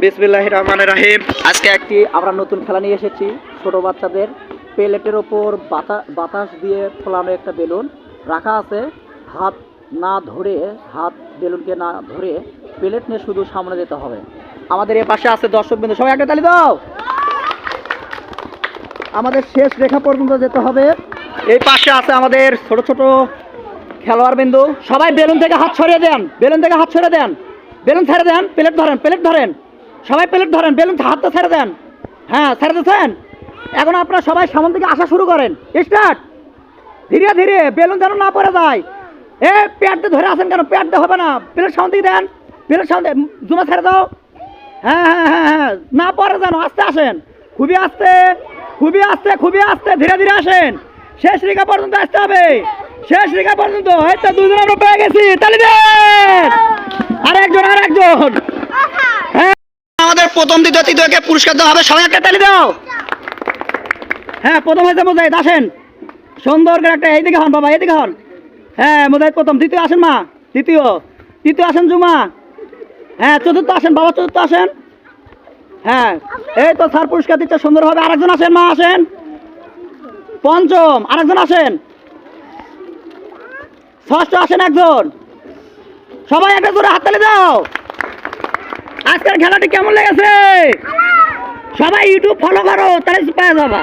বিসমিল্লাহ রহমান রাহিম আজকে একটি আমরা নতুন খেলা নিয়ে এসেছি, ছোট বাচ্চাদের প্লেটের ওপর বাতা- বাতাস দিয়ে ফোলানো একটা বেলুন। রাখা আছে হাত না ধরে, হাত বেলুনকে না ধরে প্লেট নিয়ে শুধু সামনে যেতে হবে। আমাদের এ পাশে আছে দর্শক বিন্দু সবাই একটা তালি দাও। আমাদের শেষ রেখা পর্যন্ত যেতে হবে। এই পাশে আছে আমাদের ছোট ছোট খেলোয়াড় বিন্দু সবাই বেলুন থেকে হাত ছড়িয়ে দেন, বেলুন থেকে হাত ছড়িয়ে দেন। বেলুন ছেড়ে দেন, প্লেট ধরেন প্লেট ধরেন। সবাই প্লেট ধরেন, বেলুন হাতটা ছেড়ে দেন। হ্যাঁ ছেড়ে দিচ্ছেন এখন আপনারা সবাই সামন থেকে আসা শুরু করেন। স্টার্ট। ধীরে ধীরে বেলুন যেন না পড়ে যায়। এ পেটটা ধরে আসেন কেন? পেটটা হবে না। প্লেট সামন থেকে দেন। প্লেট সামন জুমা ছেড়ে দাও। হ্যাঁ হ্যাঁ হ্যাঁ হ্যাঁ। না পরে যেন, আস্তে আসেন। খুবই আস্তে খুবই আস্তে খুবই আস্তে ধীরে ধীরে আসেন। শেষ রেখা পর্যন্ত আসতে হবে। শেষ রেখা পর্যন্ত। এই তো দুজন আমরা পেয়ে গেছি। তালি দেন। আর একজন আর একজন হ্যাঁ আমাদের প্রথম দ্বিতীয় তৃতীয়কে পুরস্কার দেওয়া হবে? সবাই একটা তালি দাও। হ্যাঁ প্রথম হয়েছে মোজাহিদ, আসেন। সুন্দর করে একটা, এইদিকে হন বাবা, এইদিকে হন। হ্যাঁ মোজাহিদ প্রথম দ্বিতীয় আসেন মা, তৃতীয়। তৃতীয় আসেন জুমা। হ্যাঁ চতুর্থ আসেন বাবা, চতুর্থ আসেন। হ্যাঁ এই তো স্যার পুরস্কার দিচ্ছে, সুন্দরভাবে আরেকজন আসেন, মা আসেন। পঞ্চম, আরেকজন আসেন। ষষ্ঠ আসেন একজন। সবাই একটা জোরে হাততালি দাও। খেলাটি কেমন লেগেছে? সবাই ইউটিউব ফলো করো তাহলে পাওয়া যাবা।